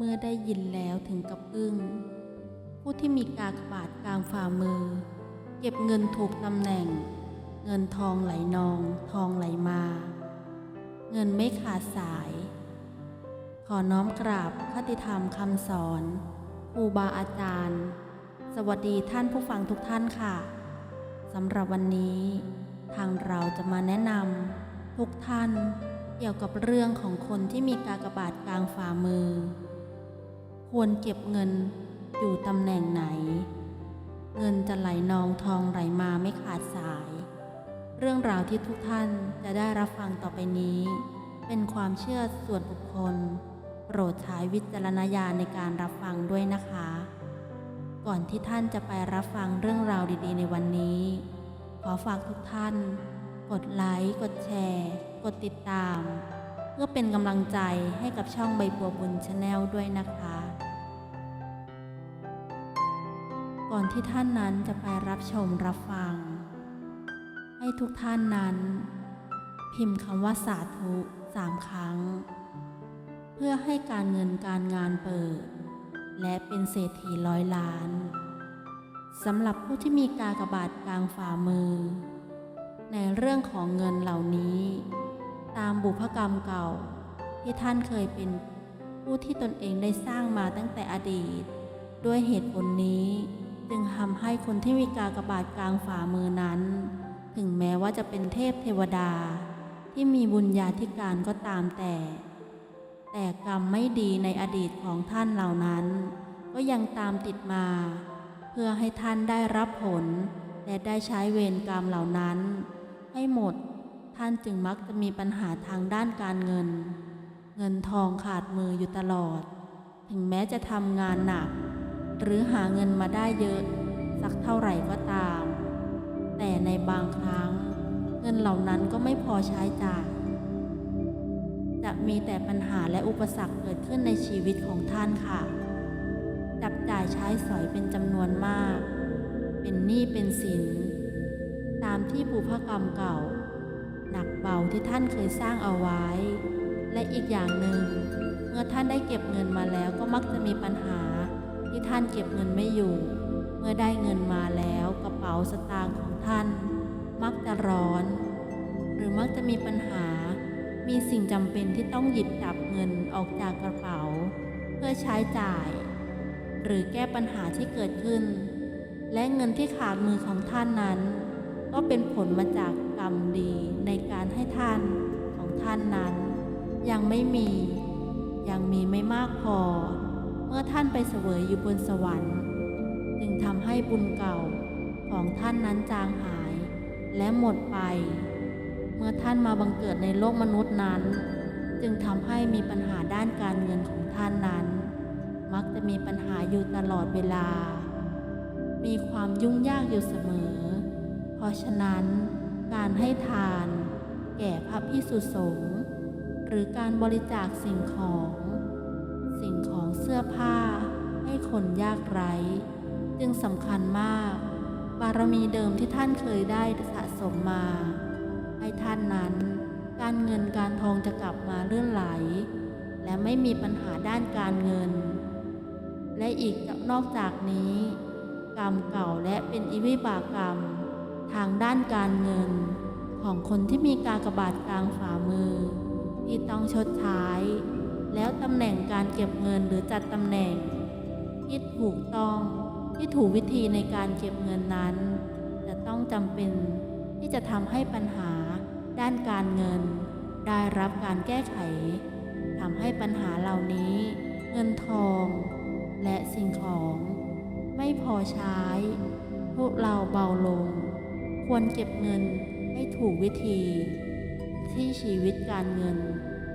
เมื่อได้ยินแล้วถึงกับอึ้ง ผู้ที่มีกากบาทกลางฝ่ามือ เก็บเงินถูกตำแหน่ง เงินทองไหลนอง ทองไหลมา เงินไม่ขาดสาย ขอน้อมกราบคติธรรมคำสอนครูบาอาจารย์ สวัสดีท่านผู้ฟังทุกท่านค่ะสำหรับวันนี้ ทางเราจะมาแนะนำทุกท่านเกี่ยวกับเรื่องของคนที่มีกากบาทกลางฝ่ามือ ควรเก็บเงินอยู่ตำแหน่งไหน เงินจะไหลนองทองไหลมาไม่ขาดสาย เรื่องราวที่ทุกท่านจะได้รับฟังต่อไปนี้ เป็นความเชื่อส่วนบุคคล โปรดใช้วิจารณญาณในการรับฟังด้วยนะคะ ก่อนที่ท่านจะไปรับฟังเรื่องราวดีๆ ในวันนี้ ขอฝากทุกท่าน กดไลค์กดแชร์ กดติดตาม เพื่อเป็นกำลังใจให้กับช่องใบบัวบุญชาแนลด้วยนะคะ ก่อนที่ท่านนั้นจะไปรับชมรับฟัง ให้ทุกท่านนั้น พิมพ์คำว่าสาธุสามครั้ง เพื่อให้การเงินการงานเปิด และเป็นเศรษฐีร้อยล้านสำหรับผู้ที่มีกากบาทกลางฝ่ามือ ในเรื่องของเงินเหล่านี้ ตามบุพกรรมเก่าที่ท่านเคยเป็นผู้ที่ตนเองได้สร้างมาตั้งแต่อดีต ด้วยเหตุผลนี้ จึงทำให้คนที่มีกากบาทกลางฝ่ามือนั้น ถึงแม้ว่าจะเป็นเทพเทวดา ที่มีบุญญาธิการก็ตามแต่ แต่กรรมไม่ดีในอดีตของท่านเหล่านั้น ก็ยังตามติดมา เพื่อให้ท่านได้รับผล และได้ใช้เวรกรรมเหล่านั้น ให้หมด ท่านจึงมักจะมีปัญหาทางด้านการเงิน เงินทองขาดมืออยู่ตลอด ถึงแม้จะทำงานหนัก หรือหาเงินมาได้เยอะ สักเท่าไหร่ก็ตาม แต่ในบางครั้ง เงินเหล่านั้นก็ไม่พอใช้จ่ายจะมีแต่ปัญหาและอุปสรรคเกิดขึ้นในชีวิตของท่านค่ะ จับจ่ายใช้สอยเป็นจำนวนมาก เป็นหนี้เป็นสิน ตามที่บุพกรรมเก่า หนักเบาที่ท่านเคยสร้างเอาไว้ และอีกอย่างหนึ่ง เมื่อท่านได้เก็บเงินมาแล้วก็มักจะมีปัญหา ที่ท่านเก็บเงินไม่อยู่ เมื่อได้เงินมาแล้วกระเป๋าสตางค์ของท่าน มักจะร้อน หรือมักจะมีปัญหา มีสิ่งจำเป็นที่ต้องหยิบจับเงินออกจากกระเป๋า เพื่อใช้จ่าย หรือแก้ปัญหาที่เกิดขึ้น และเงินที่ขาดมือของท่านนั้น ก็เป็นผลมาจากกรรมดีในการให้ท่านของท่านนั้น ยังไม่มี ยังมีไม่มากพอ เมื่อท่านไปเสวยอยู่บนสวรรค์ จึงทำให้บุญเก่าของท่านนั้นจางหายและหมดไป เมื่อท่านมาบังเกิดในโลกมนุษย์นั้น จึงทำให้มีปัญหาด้านการเงินของท่านนั้น มักจะมีปัญหาอยู่ตลอดเวลา มีความยุ่งยากอยู่เสมอ เพราะฉะนั้นการให้ทาน แก่พระพิสุสงฆ์หรือการบริจาคสิ่งของ สิ่งของเสื้อผ้าให้คนยากไร้ จึงสำคัญมาก บารมีเดิมที่ท่านเคยได้สะสมมา ให้ท่านนั้น การเงินการทองจะกลับมาเลื่อนไหล และไม่มีปัญหาด้านการเงิน และอีกนอกจากนี้ กรรมเก่าและเป็นอิวิบากกรรม ทางด้านการเงิน ของคนที่มีกากระบาทกลางฝ่ามือ ที่ต้องชดใช้ แล้วตำแหน่งการเก็บเงินหรือจัดตำแหน่ง ที่ถูกต้องที่ถูกวิธีในการเก็บเงินนั้น จะต้องจำเป็นที่จะทำให้ปัญหาด้านการเงิน ได้รับการแก้ไขทำให้ปัญหาเหล่านี้ เงินทอง และสิ่งของ ไม่พอใช้ พวกเราเบาลง ควรเก็บเงินให้ถูกวิธี ที่ชีวิตการเงิน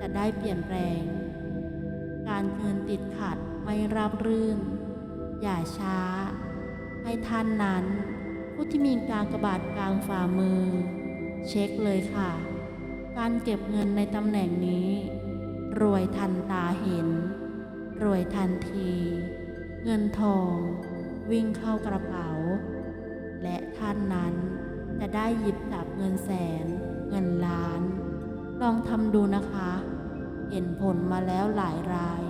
จะได้เปลี่ยนแปลง การเงินติดขัดไม่ราบรื่น อย่าช้า ให้ท่านนั้น ผู้ที่มีการกระบาดกลางฝ่ามือ เช็คเลยค่ะ การเก็บเงินในตำแหน่งนี้ รวยทันตาเห็น รวยทันที เงินทอง วิ่งเข้ากระเป๋า และท่านนั้นจะได้หยิบจับเงินแสน เงินล้าน ลองทำดูนะคะ เห็นผลมาแล้วหลายราย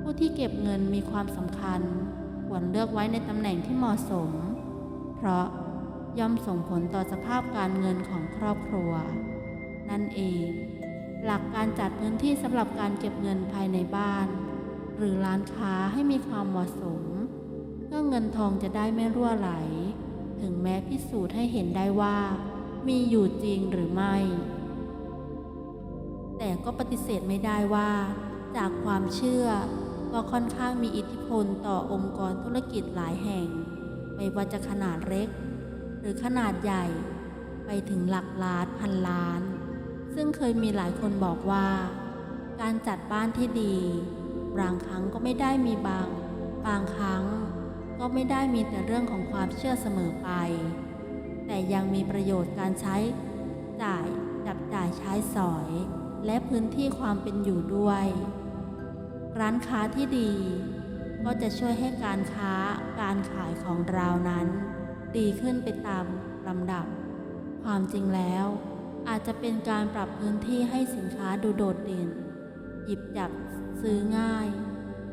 ผู้ที่เก็บเงินมีความสำคัญ ควรเลือกไว้ในตำแหน่งที่เหมาะสม เพราะย่อมส่งผลต่อสภาพการเงินของครอบครัว นั่นเอง หลักการจัดพื้นที่สำหรับการเก็บเงินภายในบ้าน หรือร้านค้าให้มีความเหมาะสมเพื่อเงินทองจะได้ไม่รั่วไหล ถึงแม้พิสูจน์ให้เห็นได้ว่า มีอยู่จริงหรือไม่ แต่ก็ปฏิเสธไม่ได้ว่า จากความเชื่อก็ค่อนข้างมีอิทธิพลต่อองค์กรธุรกิจหลายแห่ง ไม่ว่าจะขนาดเล็ก หรือขนาดใหญ่ ไปถึงหลักล้านพันล้าน ซึ่งเคยมีหลายคนบอกว่า การจัดบ้านที่ดี บางครั้งก็ไม่ได้มีบาง บางครั้งก็ไม่ได้มีแต่เรื่องของความเชื่อเสมอไป แต่ยังมีประโยชน์การใช้จ่ายจับจ่ายใช้สอย และพื้นที่ความเป็นอยู่ด้วย ร้านค้าที่ดี ก็จะช่วยให้การค้าการขายของเรานั้น ดีขึ้นไปตามลำดับ ความจริงแล้ว อาจจะเป็นการปรับพื้นที่ให้สินค้าดูโดดเด่น หยิบจับซื้อง่าย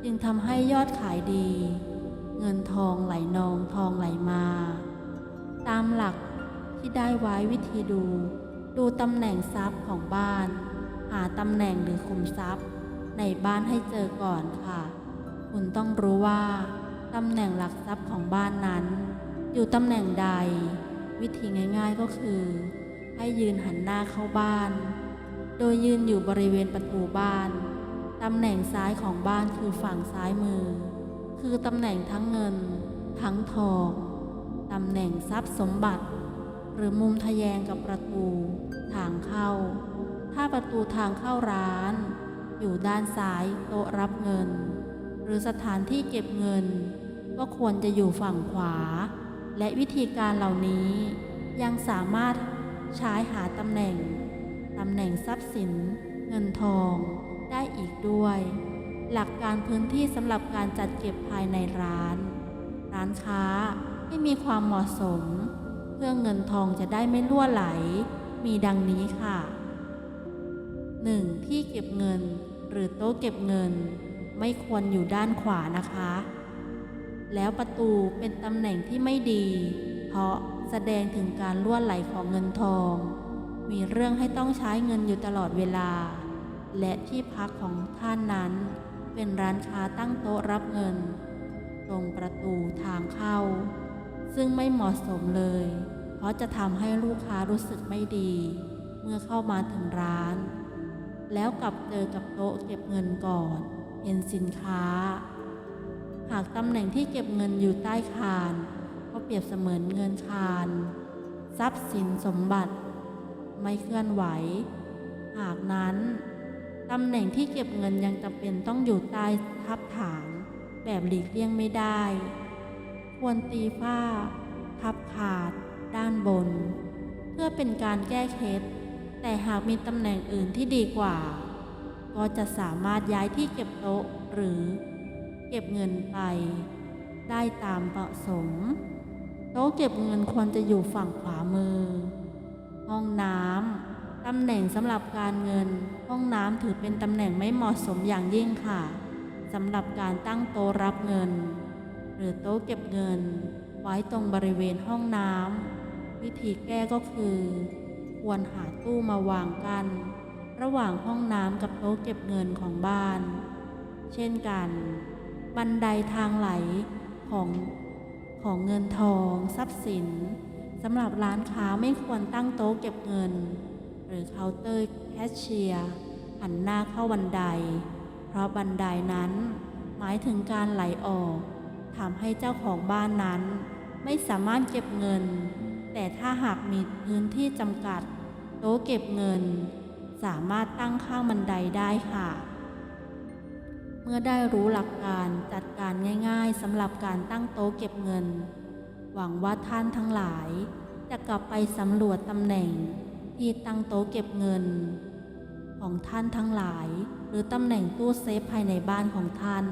จึงทำให้ยอดขายดี เงินทองไหลนองทองไหลมา ตามหลักที่ได้ไว้วิธีดู ดูตำแหน่งทรัพย์ของบ้าน หาตำแหน่งหรือคุมทรัพย์ ในบ้านให้เจอก่อนค่ะ คุณต้องรู้ว่าตำแหน่งหลักทรัพย์ของบ้านนั้น อยู่ตำแหน่งใด วิธีง่าย ๆก็คือ ให้ยืนหันหน้าเข้าบ้าน โดยยืนอยู่บริเวณประตูบ้านตำแหน่งซ้ายของบ้านคือฝั่งซ้ายมือ คือตำแหน่งทั้งเงิน ทั้งทองตำแหน่งทรัพย์สมบัติ หรือมุมทะแยงกับประตู ทางเข้า ถ้าประตูทางเข้าร้าน อยู่ด้านซ้ายโต๊ะรับเงิน หรือสถานที่เก็บเงิน ก็ควรจะอยู่ฝั่งขวา และวิธีการเหล่านี้ยังสามารถใช้หาตำแหน่ง ตำแหน่งทรัพย์สิน เงินทองได้อีกด้วย หลักการพื้นที่สำหรับการจัดเก็บภายในร้าน ร้านค้าให้มีความเหมาะสม เพื่อเงินทองจะได้ไม่ล่วไหล มีดังนี้ค่ะ 1. ที่เก็บเงิน หรือโต๊ะเก็บเงิน ไม่ควรอยู่ด้านขวานะคะ แล้วประตูเป็นตำแหน่งที่ไม่ดี เพราะแสดงถึงการล่วไหลของเงินทอง มีเรื่องให้ต้องใช้เงินอยู่ตลอดเวลา และที่พักของท่านนั้น เป็นร้านค้าตั้งโต๊ะรับเงิน ตรงประตูทางเข้า ซึ่งไม่เหมาะสมเลย เพราะจะทำให้ลูกค้ารู้สึกไม่ดี เมื่อเข้ามาถึงร้าน แล้วกลับเจอกับโต๊ะเก็บเงินก่อน เห็นสินค้า หากตำแหน่งที่เก็บเงินอยู่ใต้คาน ก็เปรียบเสมือนเงินคาน ทรัพย์สินสมบัติ ไม่เคลื่อนไหว หากนั้นตำแหน่งที่เก็บเงินยังจำเป็นต้องอยู่ใต้ทับฐานแบบหลีกเลี่ยงไม่ได้ ควรตีฝ้า ทับขาด ด้านบน เพื่อเป็นการแก้เคล็ด แต่หากมีตำแหน่งอื่นที่ดีกว่า ก็จะสามารถย้ายที่เก็บโต๊ะหรือเก็บเงินไป ได้ตามเหมาะสม โต๊ะเก็บเงินควรจะอยู่ฝั่งขวามือ ห้องน้ำตำแหน่งสำหรับการเงิน ห้องน้ำถือเป็นตำแหน่งไม่เหมาะสมอย่างยิ่งค่ะสำหรับการตั้งโต๊ะรับเงิน หรือโต๊ะเก็บเงิน ไว้ตรงบริเวณห้องน้ำวิธีแก้ก็คือ ควรหาตู้มาวางกันระหว่างห้องน้ำกับโต๊ะเก็บเงินของบ้าน เช่นกัน บันไดทางไหลของของเงินทองทรัพย์สินสำหรับร้านค้าไม่ควรตั้งโต๊ะเก็บเงิน หรือเคาน์เตอร์แคชเชียร์หันหน้าเข้าบันได เพราะบันไดนั้น หมายถึงการไหลออกทำให้เจ้าของบ้านนั้น ไม่สามารถเก็บเงิน หากมีพื้นที่จำกัด โต๊ะเก็บเงิน สามารถตั้งข้างบันไดได้ค่ะ เมื่อได้รู้หลักการจัดการง่ายๆสำหรับการตั้งโต๊ะเก็บเงิน หวังว่าท่านทั้งหลาย จะกลับไปสำรวจตำแหน่งที่ตั้งโต๊ะเก็บเงิน ของท่านทั้งหลาย หรือตำแหน่งตู้เซฟภายในบ้านของท่าน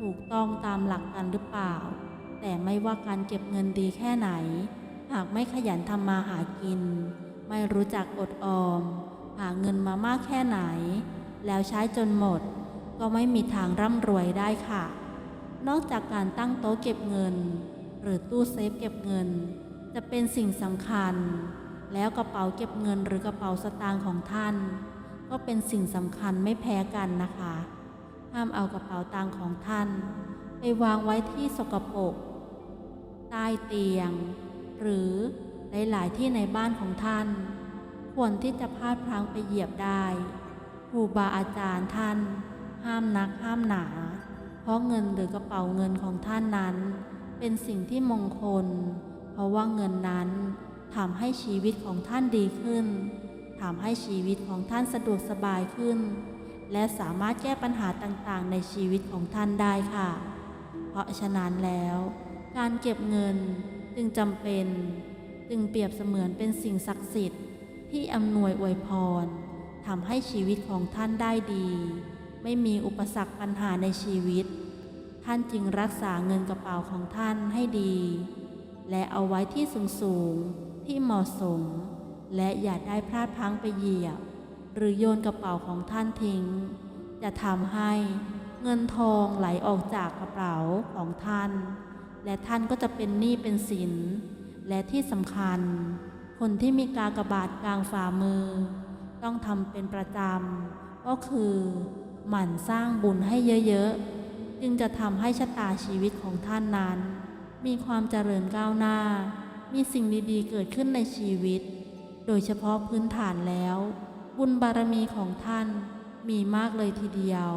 ถูกต้องตามหลักกันหรือเปล่า แต่ไม่ว่าการเก็บเงินดีแค่ไหน หากไม่ขยันทำมาหากิน ไม่รู้จักอดออม หาเงินมามากแค่ไหน แล้วใช้จนหมด ก็ไม่มีทางร่ำรวยได้ค่ะ นอกจากการตั้งโต๊ะเก็บเงิน หรือตู้เซฟเก็บเงิน จะเป็นสิ่งสำคัญ แล้วกระเป๋าเก็บเงินหรือกระเป๋าสตางค์ของท่าน ก็เป็นสิ่งสำคัญไม่แพ้กันนะคะ ห้ามเอากระเป๋าตังค์ของท่าน ไปวางไว้ที่สกปรกใต้เตียง หรือหลาย ๆ ที่ในบ้านของท่าน ควรที่จะพลาดพลั้งไปเหยียบได้ครูบาอาจารย์ท่าน ห้ามนักห้ามหนา เพราะเงินหรือกระเป๋าเงินของท่านนั้น เป็นสิ่งที่มงคล เพราะว่าเงินนั้นทำให้ชีวิตของท่านดีขึ้นทำให้ชีวิตของท่านสะดวกสบายขึ้น และสามารถแก้ปัญหาต่าง ๆ ในชีวิตของท่านได้ค่ะ เพราะฉะนั้นแล้ว การเก็บเงิน จึงจำเป็น จึงเปรียบเสมือนเป็นสิ่งศักดิ์สิทธิ์ ที่อำนวยอวยพรทำให้ชีวิตของท่านได้ดี ไม่มีอุปสรรคปัญหาในชีวิต ท่านจึงรักษาเงินกระเป๋าของท่านให้ดี และเอาไว้ที่สูงสูงที่เหมาะสม และอย่าได้พลาดพังไปเหยียบ หรือโยนกระเป๋าของท่านทิ้ง จะทำให้เงินทองไหลออกจากกระเป๋าของท่าน และท่านก็จะเป็นหนี้เป็นสิน และที่สำคัญ คนที่มีกากบาทกลางฝ่ามือ ต้องทำเป็นประจำ ก็คือ หมั่นสร้างบุญให้เยอะๆ จึงจะทำให้ชะตาชีวิตของท่านนั้น มีความเจริญก้าวหน้า มีสิ่งดีๆ เกิดขึ้นในชีวิต โดยเฉพาะพื้นฐานแล้ว บุญบารมีของท่านมีมากเลยทีเดียว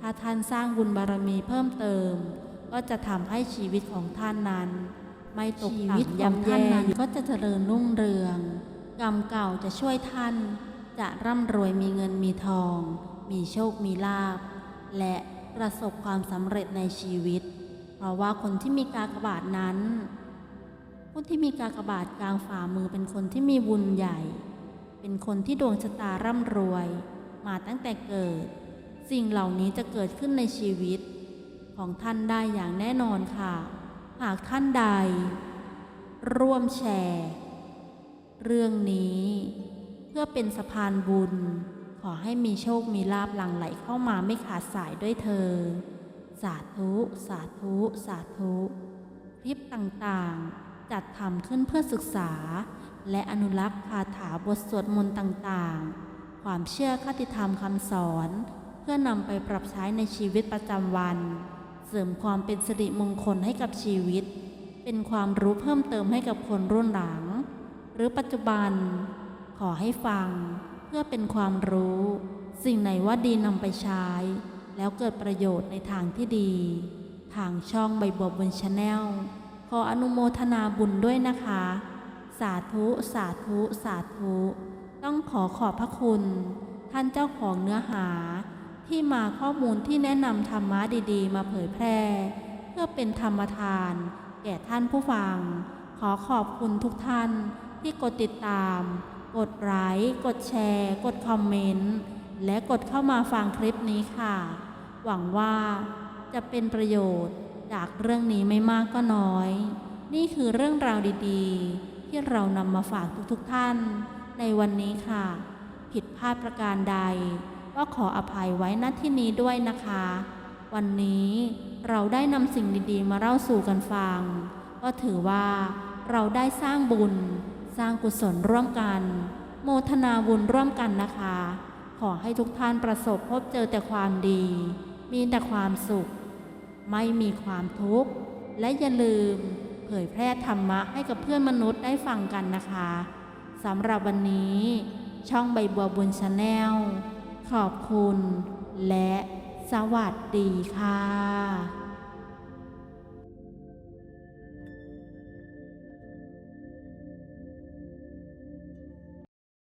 ถ้าท่านสร้างบุญบารมีเพิ่มเติม ก็จะทำให้ชีวิตของท่านนั้น ไม่ตกชีวิตต่ำของย่ำท่านแย่นั้นก็จะเจริญรุ่งเรืองกรรมเก่าจะช่วยท่าน จะร่ำรวยมีเงินมีทอง มีโชคมีลาภและประสบความสำเร็จในชีวิต เพราะว่าคนที่มีกากบาทนั้นคนที่มีกากบาทกลางฝ่ามือเป็นคนที่มีบุญใหญ่ เป็นคนที่ดวงชะตาร่ำรวย มาตั้งแต่เกิด สิ่งเหล่านี้จะเกิดขึ้นในชีวิต ของท่านได้อย่างแน่นอนค่ะ หากท่านใด ร่วมแชร์ เรื่องนี้ เพื่อเป็นสะพานบุญ ขอให้มีโชคมีลาบหลั่งไหลเข้ามาไม่ขาดสายด้วยเธอ สาธุ สาธุ สาธุคลิปต่างๆ จัดทำขึ้นเพื่อศึกษา และอนุรักษ์คาถาบทสวดมนต์ต่างๆ ความเชื่อคติธรรมคำสอน เพื่อนำไปปรับใช้ในชีวิตประจำวัน เสริมความเป็นสิริมงคลให้กับชีวิต เป็นความรู้เพิ่มเติมให้กับคนรุ่นหลัง หรือปัจจุบัน ขอให้ฟัง เพื่อเป็นความรู้ สิ่งไหนว่าดีนำไปใช้ แล้วเกิดประโยชน์ในทางที่ดี ทางช่องใบบบบนชาแนลขออนุโมทนาบุญด้วยนะคะ สาธุ สาธุ สาธุ ต้องขอขอบพระคุณ ท่านเจ้าของเนื้อหา ที่มาข้อมูลที่แนะนำธรรมะดีๆ มาเผยแพร่ เพื่อเป็นธรรมทาน แก่ท่านผู้ฟัง ขอขอบคุณทุกท่านที่กดติดตาม กดไลค์กดแชร์ กดคอมเมนต์ และกดเข้ามาฟังคลิปนี้ค่ะ หวังว่าจะเป็นประโยชน์จากเรื่องนี้ไม่มากก็น้อย นี่คือเรื่องราวดีๆ ที่เรานำมาฝากทุกๆท่าน ในวันนี้ค่ะ ผิดพลาดประการใด ก็ขออภัยไว้ณที่นี้ด้วยนะคะ วันนี้เราได้นำสิ่งดีๆ มาเล่าสู่กันฟัง ก็ถือว่าเราได้สร้างบุญ สร้างกุศลร่วมกัน โมทนาบุญร่วมกันนะคะ ขอให้ทุกท่านประสบพบเจอแต่ความดี มีแต่ความสุข ไม่มีความทุกข์ และอย่าลืม เผยแพร่ธรรมะให้กับเพื่อนมนุษย์ได้ฟังกันนะคะสำหรับวันนี้ ช่องใบบัวบุญชาแนล ขอบคุณและสวัสดีค่ะ